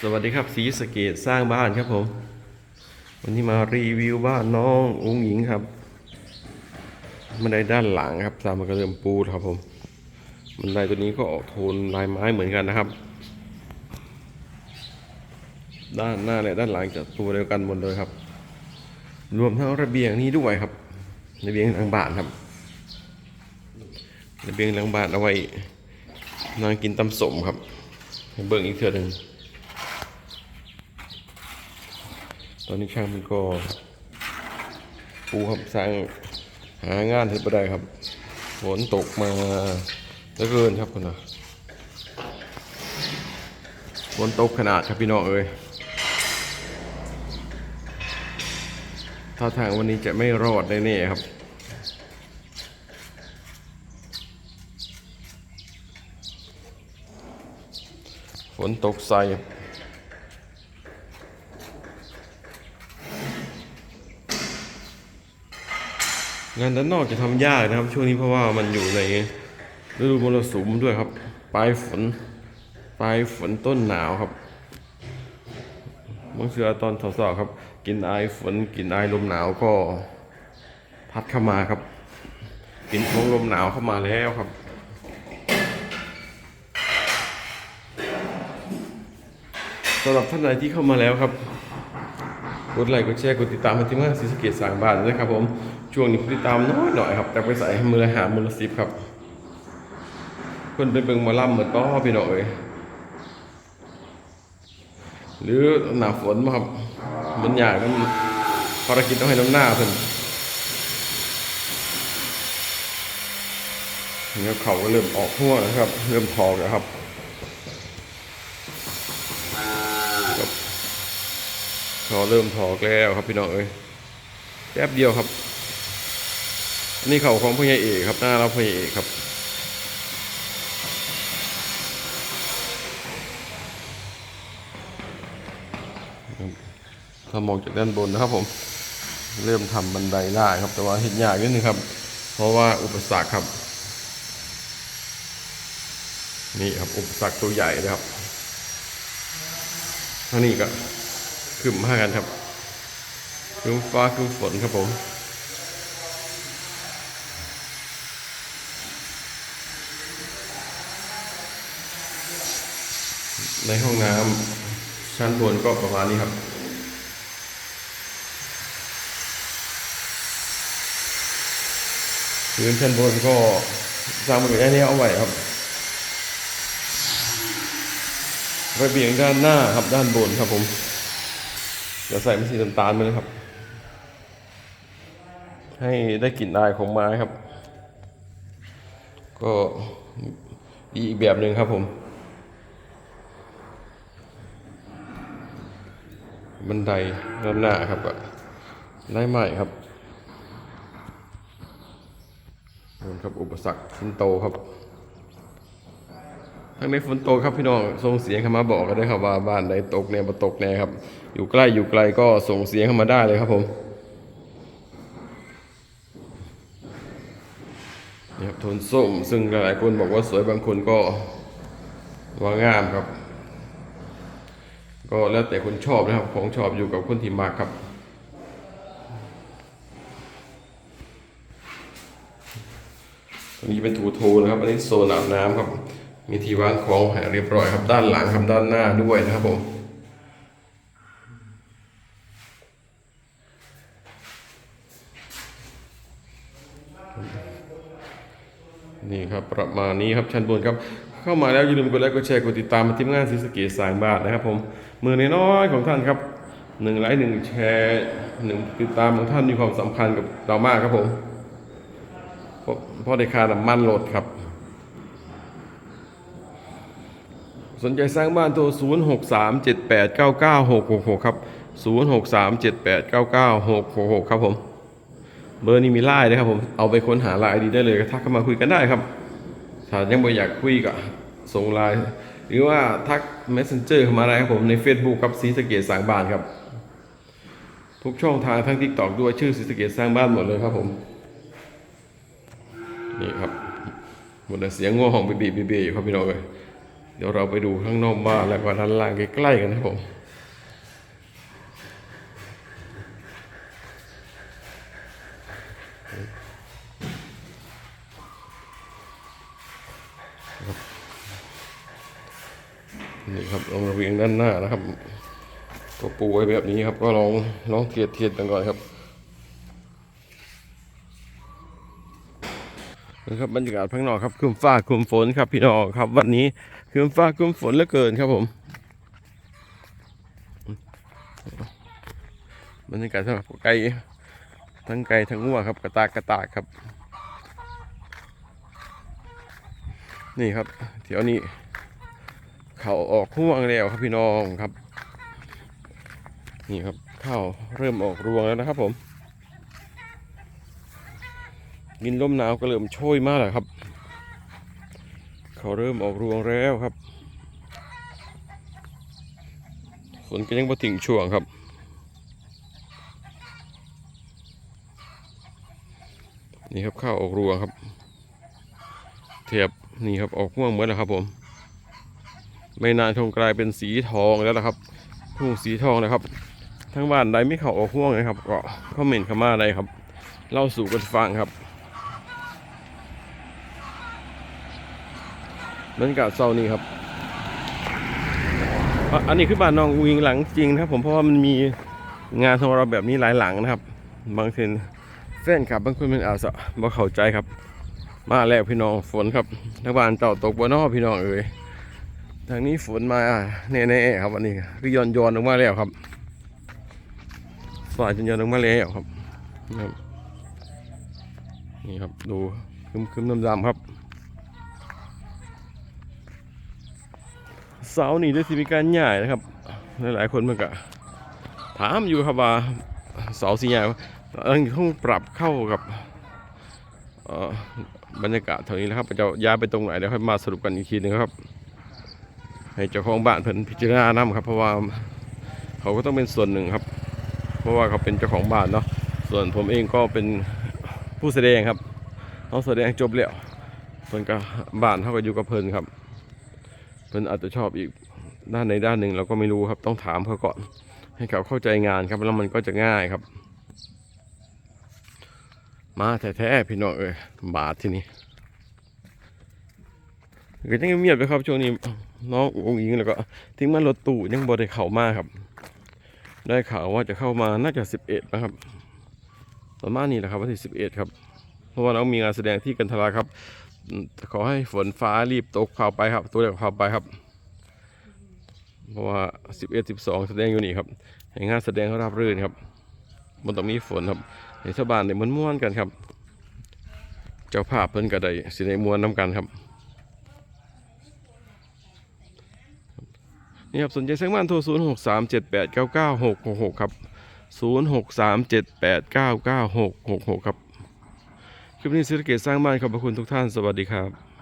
สวัสดีครับสีสเกตสร้างบ้านครับผม วันนี้มารีวิวบ้านน้ององหญิงครับบันไดด้านหลังครับตามมันก็เริ่มปูครับผมบันไดตัวนี้ก็ออกโทนลายไม้เหมือนกันนะครับ ด้านหน้าและด้านหลังจะตัวเดียวกันหมดเลยครับ รวมทั้งระเบียงนี้ด้วยครับระเบียงหลังบ้านครับระเบียงหลังบ้านเอาไว้นางกินตำสมครับเบิ่งอีกเทื่อหนึ่ง ตอนนี้ช่างมันก็ปูครับสร้างหางานเห็นบ่ได้ครับฝนตกมาเหลือเกินครับคุณนะฝนตกขนาดครับพี่น้องเอ้ยท่าทางวันนี้จะไม่รอดแน่ๆครับ ฝนตกใส่ งานด้านนอกจะทำยากนะครับ ช่วงนี้เพราะว่ามันอยู่ในฤดูมรสุมด้วยครับ ปลายฝน ปลายฝนต้นหนาวครับบางเชือตอนสอบๆครับ กินไอฝนกินไอลมหนาวก็ พัดเข้ามาครับ กินของลมหนาวเข้ามาแล้วครับสำหรับท่านใดที่เข้ามาแล้วครับ กดไลค์กดแชร์กดติดตามให้ทีมงานซีสเกตสร้างบ้านด้วยครับผมช่วงนี้ติดตามน้อยหน่อยครับแต่ไปใส่มือละหามือละสิบครับเพิ่นไปเบิ่งมาล่ำเหมือนก็พี่น้องเอ้ยหรือหนาฝนมาครับมันอยากนั้นภารกิจต้องให้น้ำหน้าเพิ่นเนี่ยเขาก็เริ่มออกหัวนะครับ เริ่มทอกแล้วครับ เขาเริ่มถอกแล้วครับพี่น้องเอ้ยแป๊บเดียวครับอันนี่เข่าของพ่อใหญ่เอกครับหน้าเราพ่อใหญ่เอกครับถ้ามองจากด้านบนนะครับผม เริ่มทำบันไดได้ครับ แต่ว่าเห็นยากนิดนึงครับ เพราะว่าอุปสรรคครับ นี่ครับอุปสรรคตัวใหญ่นะครับท่านี้ก็ ครึ้มมากันครับครึ้มฟ้าครึ้มฝนครับผมในห้องน้ำชั้นบนก็ประมาณนี้ครับ พื้นชั้นบนก็สร้างมาเป็นแนเอาไว้ครับระเบียงด้านหน้าครับด้านบนครับผม เดี๋ยวใส่เป็นสีน้ำตาลไปเลยครับ ให้ได้กลิ่นอายของไม้ครับ ก็อีกแบบหนึ่งครับผม บันไดด้านหน้าครับก็ได้ใหม่ครับนู่นครับอุปสรรคขึ้นโตครับ ทั้งในฝนตกครับพี่น้องส่งเสียงเข้ามาบอกกันด้วยครับว่าบ้านใดตกแน่บ่ตกแน่ครับ อยู่ใกล้อยู่ไกลก็ส่งเสียงเข้ามาได้เลยครับผมนี่ครับโทนส้มซึ่งหลายๆคนบอกว่าสวยบางคนก็ว่างามครับ ก็แล้วแต่คนชอบนะครับ ของชอบอยู่กับคนที่มากครับอันนี้เป็นถูโทนะครับอันนี้โซนอาบน้ำครับ มีที่วางของห้เรียบร้อยครับด้านหลังครับด้านหน้าด้วยนะครับผมนี่ครับประมาณนี้ครับชั้นบนครับ เข้ามาแล้วอย่าลืมกดไลค์กดแชร์กดติดตามมาทีมงานซีสเกตสางบานนะครับผมมือน้อยของท่านครับหนึ่งไลค์หนึ่งแชร์หนึ่งติดตามของท่านมีความสำคัญกับเรามากครับผมเพราะเพราะได้ค่าน้ำมันลดครับ สนใจสร้างบ้านโทร 0 6 3 7 8 9 9 6 6 6 ครับ 0 6 3 7 8 9 9 6 6 6 ครับผม เบอร์นี้มีไลน์นะครับผม เอาไปค้นหาไลน์ดีได้เลยทักเข้ามาคุยกันได้ครับ ถ้ายังไม่อยากคุยก็ส่งไลน์หรือว่าทัก Messenger เข้ามาได้ครับผมใน Facebook ครับซีสเกตสร้างบ้านครับ ทุกช่องทางทั้ง TikTok ด้วยชื่อซีสเกตสร้างบ้านหมดเลยครับผม นี่ครับหมดเสียงงัวของบีบีบีบีอยู่ครับพี่น้องเลย เดี๋ยวเราไปดูข้างนอกบ้านแล้วก็ด้านล่างใกล้ๆกันนะครับผมนี่ครับลงระเบียงด้านหน้านะครับ ก็ปูไว้แบบนี้ครับ ก็ลองลองเทียดเทียดกันก่อนครับนะครับบรรยากาศข้างนอกครับครึมฟ้าครึมฝนครับพี่น้องครับ วันนี้ ครึมฟ้าครึมฝนเหลือเกินครับผมบรรยากาศสำหรับไก่ทั้งไก่ทั้งงัวครับกระตากกระตากครับ นี่ครับเดี๋ยวนี้ เขาออกห่วงแล้วครับพี่น้องครับ นี่ครับข้าวเริ่มออกรวงแล้วนะครับผม กินลมหนาวก็เริ่มโชยมากแล้วครับ เขาเริ่มออกรวงแล้วครับฝนก็ยังบ่ถึงช่วงครับ นี่ครับข้าวออกรวงครับ เทียบนี่ครับออกห่วงเหมือนแล้วครับผม ไม่นานคงกลายเป็นสีทองแล้วนะครับทุ่งสีทองนะครับ ทั้งบ้านใดไม่เข้าออกห่วงนะครับ ก็คอมเมนต์เข้ามาได้ครับ เล่าสู่กันฟังครับ บรรยากาศเศร้านี้ครับ อันนี้คือบ้านน้องวิงหลังจริงนะครับ ผมเพราะว่ามันมีงานของเราแบบนี้หลายหลังนะครับ บางทีแฟนคลับบางคนมันอาจจะบ่เข้าใจครับ มาแล้วพี่น้องฝนครับทางบ้านเจ้าตกบนนอพี่น้องเอ๋ยทางนี้ฝนมาแน่ๆครับวันนี้คือยอนย้อนลงมาแล้วครับฝ่ายจนย้อนลงมาแล้วครับนี่ครับดูคึมคึมๆดำๆครับ เสาร์นี้ได้สิมีการใหญ่นะครับ หลายๆคนมันก็ถามอยู่ครับว่าเสาสีใหญ่เออต้องปรับเข้ากับบรรยากาศเท่านี้นะครับจะย้ายไปตรงไหนเดี๋ยวค่อยมาสรุปกันอีกทีหนึงครับ ให้เจ้าของบ้านเพิ่นพิจารณานำครับ เพราะว่าเขาก็ต้องเป็นส่วนหนึ่งครับ เพราะว่าเขาเป็นเจ้าของบ้านเนาะส่วนผมเองก็เป็นผู้แสดงครับเขาแสดงจบแล้วเพิ่นก็บ้านเขาก็อยู่กับเพิ่นครับ พิ่นอาจจะชอบอีกด้านในด้านหนึ่งเราก็ไม่รู้ครับ ต้องถามเขาก่อน ให้เขาเข้าใจงานครับแล้วมันก็จะง่ายครับ มาแท้ๆพี่น้องเอ้ยบาทที่นี่ก็ยังเงียบๆไปครับช่วงนี้น้ององค์อิงแล้วก็ทิ้งมันรถตู้ยังบ่ได้เข้ามาครับ ได้ข่าวว่าจะเข้ามาน่าจะสิบเอ็ดนะครับประมาณนี้แหละครับวันที่สิบเอ็ดครับเพราะว่าน้องมีงานแสดงที่กันทราครับ ขอให้ฝนฟ้ารีบตกข้าไปครับ ตัวเดียวเข้าไปครับ เพราะว่าสิบเอ็ดสิบสองแสดงอยู่นี่ครับให้งานแสดงเขาราบรื่นครับมันต้องมีฝนครับให้ชาวบ้านเนี่ยมันม่วนกันครับ เจ้าภาพเพิ่นก็ได้สิได้ม่วนน้กันครับ นี่ครับสนใจซื้อบ้านโทร0 6 3 7 8 9 9 6 6 6ครับ0 6 3 7 8 9 9 6 6 6ครับ คลิปนี้ศิรเกตสร้างบ้านขอบพระคุณทุกท่านสวัสดีครับ